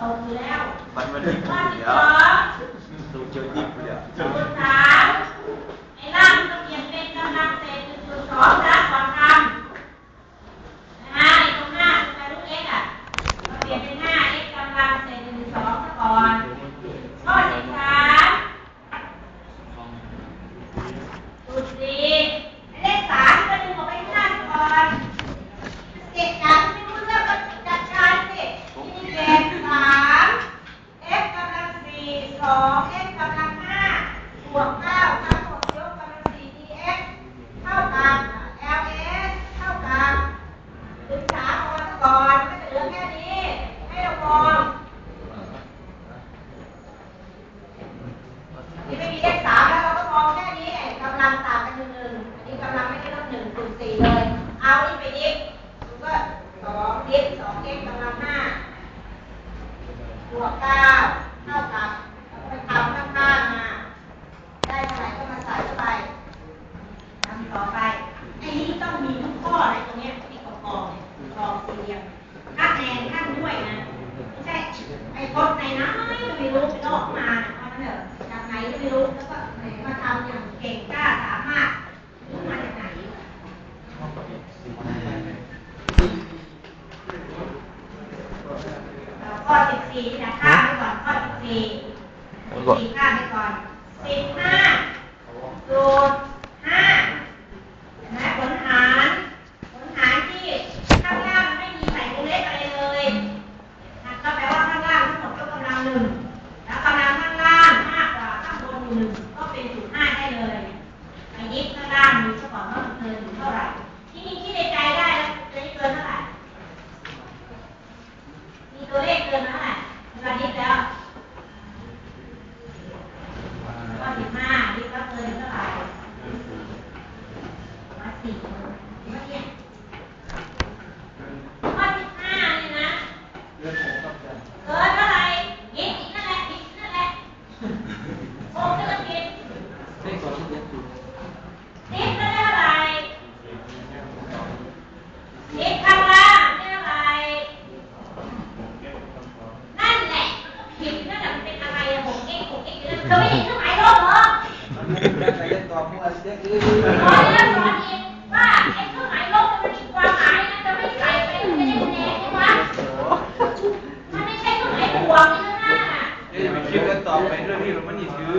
ตกอยู่แล้ว วันวันนี้ตกยว วกเก้าเท่ากับแล้วไปทำข้างๆมา ได้เท่าไหร่ก็มาใส่เข้าไปทำต่อไปไอ้นี้ต้องมีทุกข้อในตรงนี้ยที่กองกองเนี่ยกองสี่เหลี่ยมข้างแนนข้างด้วยนะไม่ใช่ไอ้กดในน้ำไม่รู้ไปลอกมาเพราะนั่นเถอจากไหนไม่รู้แล้วก็มาทำอย่างเก่ง สี่นะข้าไปก่อนข้อสี่สี่ข้าไปก่อนสิบห้าสูตร สิบได้เท่ไร่สิบข้างล่าได้เท่ไรนั่นแหละผิดน่นแะเป็นอะไรอะหกเอ็กหกเอ็กเธอไม่เห็เครื่องหมายลบเหรอขอเรียนนอีกว่าเครื่องหมายลบมันมีความหมายนะจะไม่ใส่ไปมัได้คะแนนใช่ไหมมันไม่ใช่เครื่องหมายบวกนี่งหายไปคิดแล้วตอไปเรื่องๆเราม่นี่ซื้อ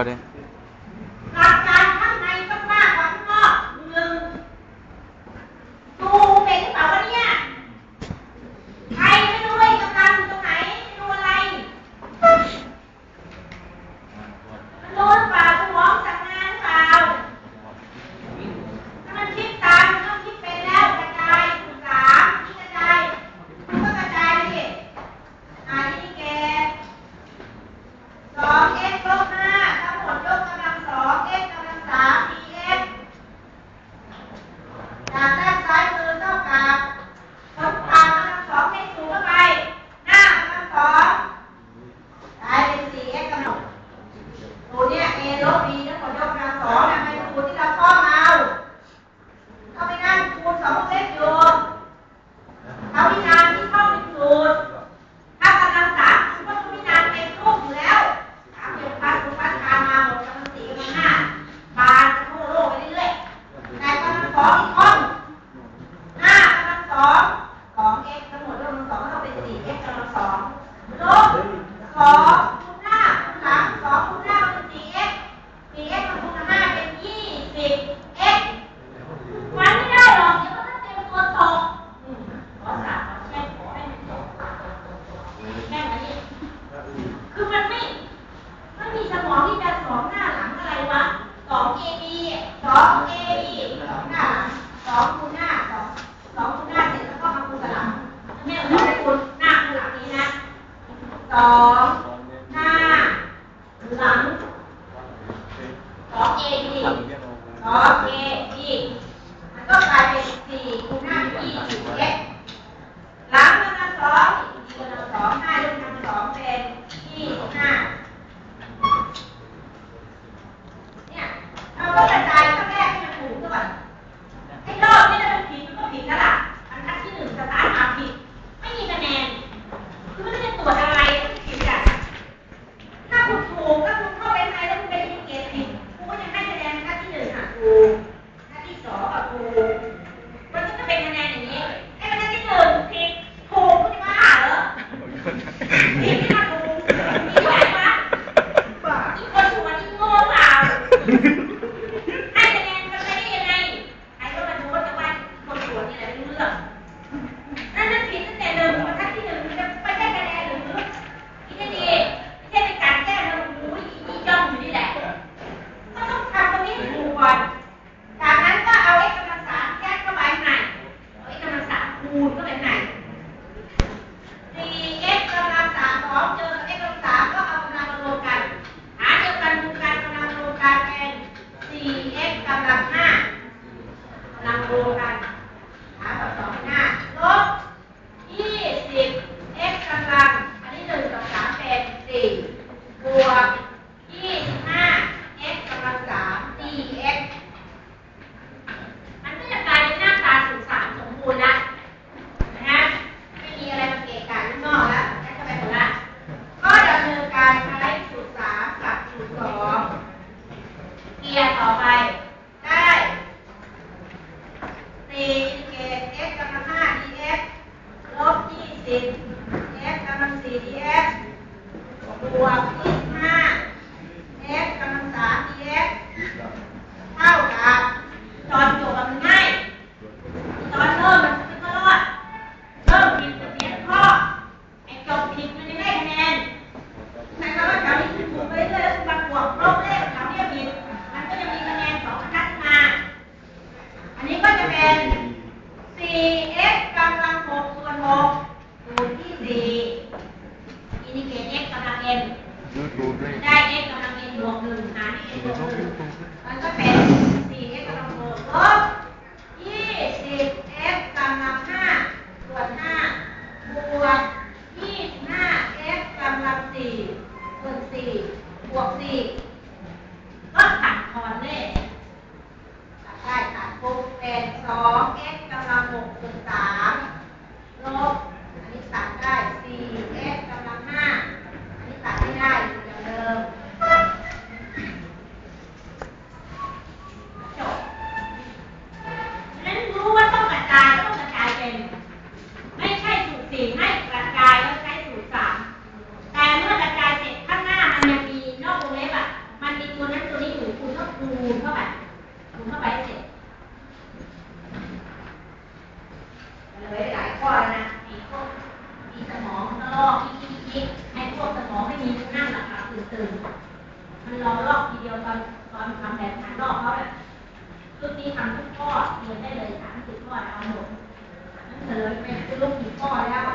করে อง 我 ตื่นมันรองรอบทีเดียวตอนตอนทำแบบฐานรอบเขาแบบชุกนี้ทำทุกข้อเรียนได้เลยสามสิบข้อเอาหมดมันเสนอไปคืลูกกี่ข้อแล้ว